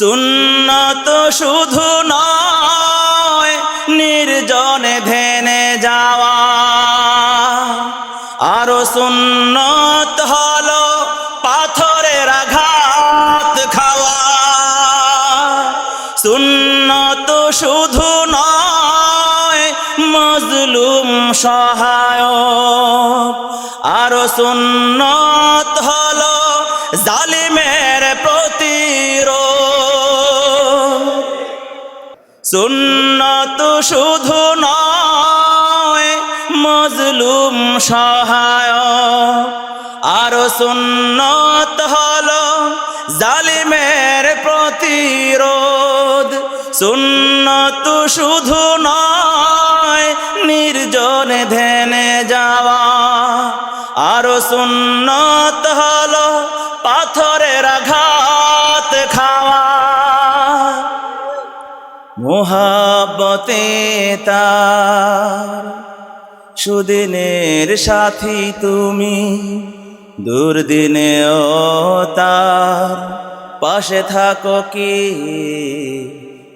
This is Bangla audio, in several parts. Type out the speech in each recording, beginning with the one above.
সুন্নত শুধু নয়, নির্জনে ধেনে যাওয়া। আরও সুন্নত হলো পাথরের আঘাত খাওয়া। সুন্নত শুধু নয়, মজলুম সহায়ক। আরও সুন্নত হলো জালিমের প্রতিরোধ সুন্নত শুধু নয়, মজলুম সহায়ক। আরও সুন্নত হলো জালিমের প্রতিরোধ। সুন্নত শুধু নয়, নির্জনে ধ্যানে যাওয়া। আরও সুন্নত হলো মোহাবতে তার সুদিনের সাথী তুমি, দুর্দিনেও তার পাশে থাকো কি?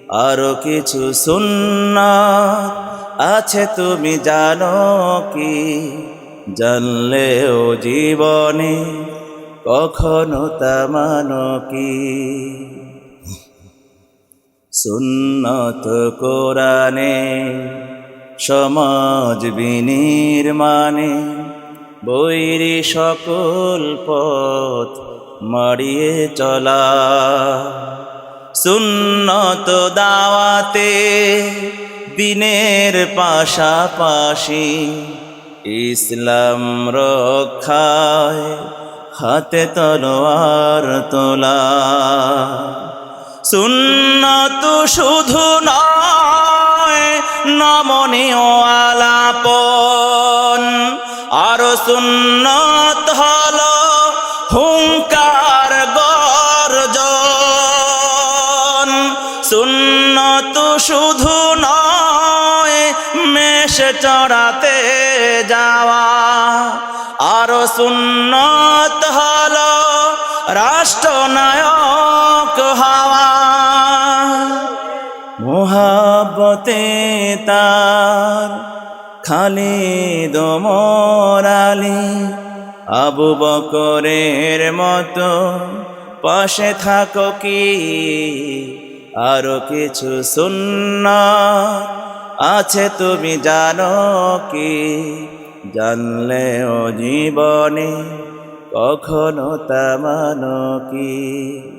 আরও কিছু সুন্নাত আছে তুমি জানো কি? জানলেও জীবনে কখনো তা মানো কি? সুন্নত কোরআনে, সমাজ বিনির্মাণে, বৈরি সকল পথ মারিয়ে চলা। সুন্নত দাওয়াতে, দিনের পাশাপাশি ইসলাম রক্ষায় হাতে তলোয়ার তোলা। সুন্নত শুধু নয়, নমনীয় আলাপন। আর সুন্নত হল হুঙ্কার গর্জন। সুন্নত শুধু নয়, মেষ চড়াতে যাওয়া। আর সুন্নত হল রাষ্ট্রনায়ক মোহাবতে তার খালিদ মোরালি আবু বকরের মতো পাশে থাকো কি? আরও কিছু শূন্য আছে তুমি জানো কি? জানলেও জীবনে কখনো তা মানো কি?